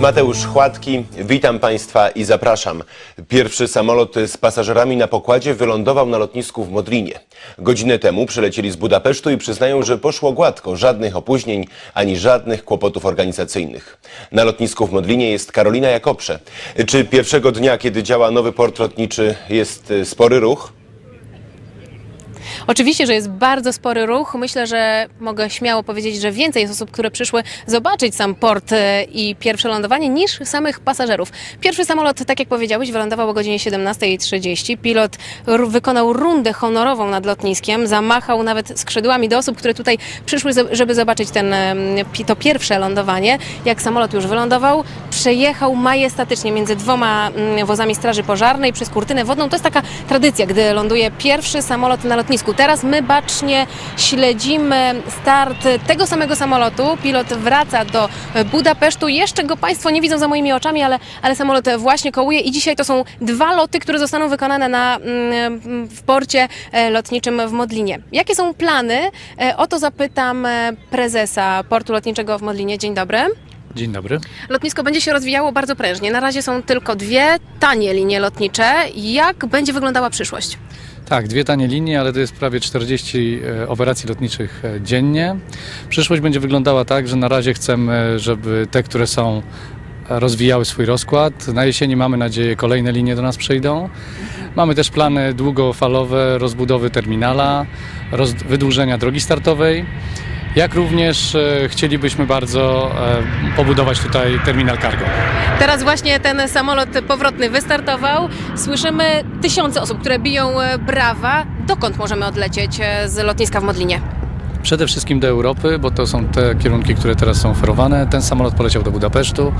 Mateusz Chładki, witam Państwa i zapraszam. Pierwszy samolot z pasażerami na pokładzie wylądował na lotnisku w Modlinie. Godzinę temu przylecieli z Budapesztu i przyznają, że poszło gładko, żadnych opóźnień ani żadnych kłopotów organizacyjnych. Na lotnisku w Modlinie jest Karolina Jakoprze. Czy pierwszego dnia, kiedy działa nowy port lotniczy, jest y, spory ruch? Oczywiście, że jest bardzo spory ruch. Myślę, że mogę śmiało powiedzieć, że więcej jest osób, które przyszły zobaczyć sam port e, i pierwsze lądowanie niż samych pasażerów. Pierwszy samolot, tak jak powiedziałeś, wylądował o godzinie 17.30. Pilot wykonał rundę honorową nad lotniskiem, zamachał nawet skrzydłami do osób, które tutaj przyszły, żeby zobaczyć ten, to pierwsze lądowanie. Jak samolot już wylądował, przejechał majestatycznie między dwoma mm, wozami Straży Pożarnej przez kurtynę wodną. To jest taka tradycja, gdy ląduje pierwszy samolot na lotnisku. Teraz my bacznie śledzimy start tego samego samolotu. Pilot wraca do Budapesztu. Jeszcze go Państwo nie widzą za moimi oczami, ale, ale samolot właśnie kołuje i dzisiaj to są dwa loty, które zostaną wykonane na, mm, w porcie e, lotniczym w Modlinie. Jakie są plany? E, O to zapytam e, prezesa portu lotniczego w Modlinie. Dzień dobry. Dzień dobry. Lotnisko będzie się rozwijało bardzo prężnie. Na razie są tylko dwie tanie linie lotnicze. Jak będzie wyglądała przyszłość? Tak, dwie tanie linie, ale to jest prawie 40 e, operacji lotniczych e, dziennie. Przyszłość będzie wyglądała tak, że na razie chcemy, żeby te, które są, e, rozwijały swój rozkład. Na jesieni mamy nadzieję kolejne linie do nas przyjdą. Mamy też plany długofalowe rozbudowy terminala, roz, wydłużenia drogi startowej. Jak również e, chcielibyśmy bardzo e, pobudować tutaj terminal cargo. Teraz właśnie ten samolot powrotny wystartował. Słyszymy tysiące osób, które biją e, brawa. Dokąd możemy odlecieć z lotniska w Modlinie? Przede wszystkim do Europy, bo to są te kierunki, które teraz są oferowane. Ten samolot poleciał do Budapesztu.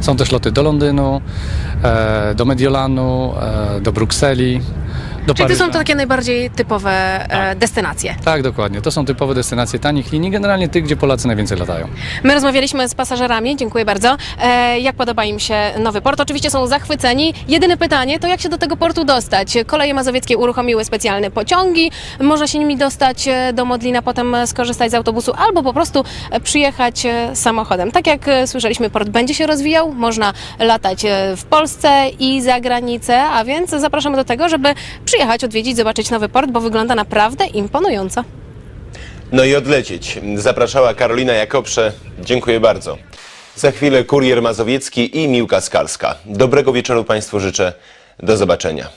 Są też loty do Londynu, do Mediolanu, do Brukseli, do Czyli to są to takie najbardziej typowe e, destynacje. Tak, dokładnie. To są typowe destynacje tanich linii, generalnie tych, gdzie Polacy najwięcej latają. My rozmawialiśmy z pasażerami, dziękuję bardzo. E, jak podoba im się nowy port? Oczywiście są zachwyceni. Jedyne pytanie to jak się do tego portu dostać? Koleje mazowieckie uruchomiły specjalne pociągi. Można się nimi dostać e, do Modlina, potem skorzystać z autobusu albo po prostu przyjechać samochodem. Tak jak słyszeliśmy, port będzie się rozwijał. Można latać w Polsce i za granicę, a więc zapraszamy do tego, żeby przyjechać, odwiedzić, zobaczyć nowy port, bo wygląda naprawdę imponująco. No i odlecieć. Zapraszała Karolina Jakoprze. Dziękuję bardzo. Za chwilę kurier mazowiecki i Miłka Skalska. Dobrego wieczoru Państwu życzę. Do zobaczenia.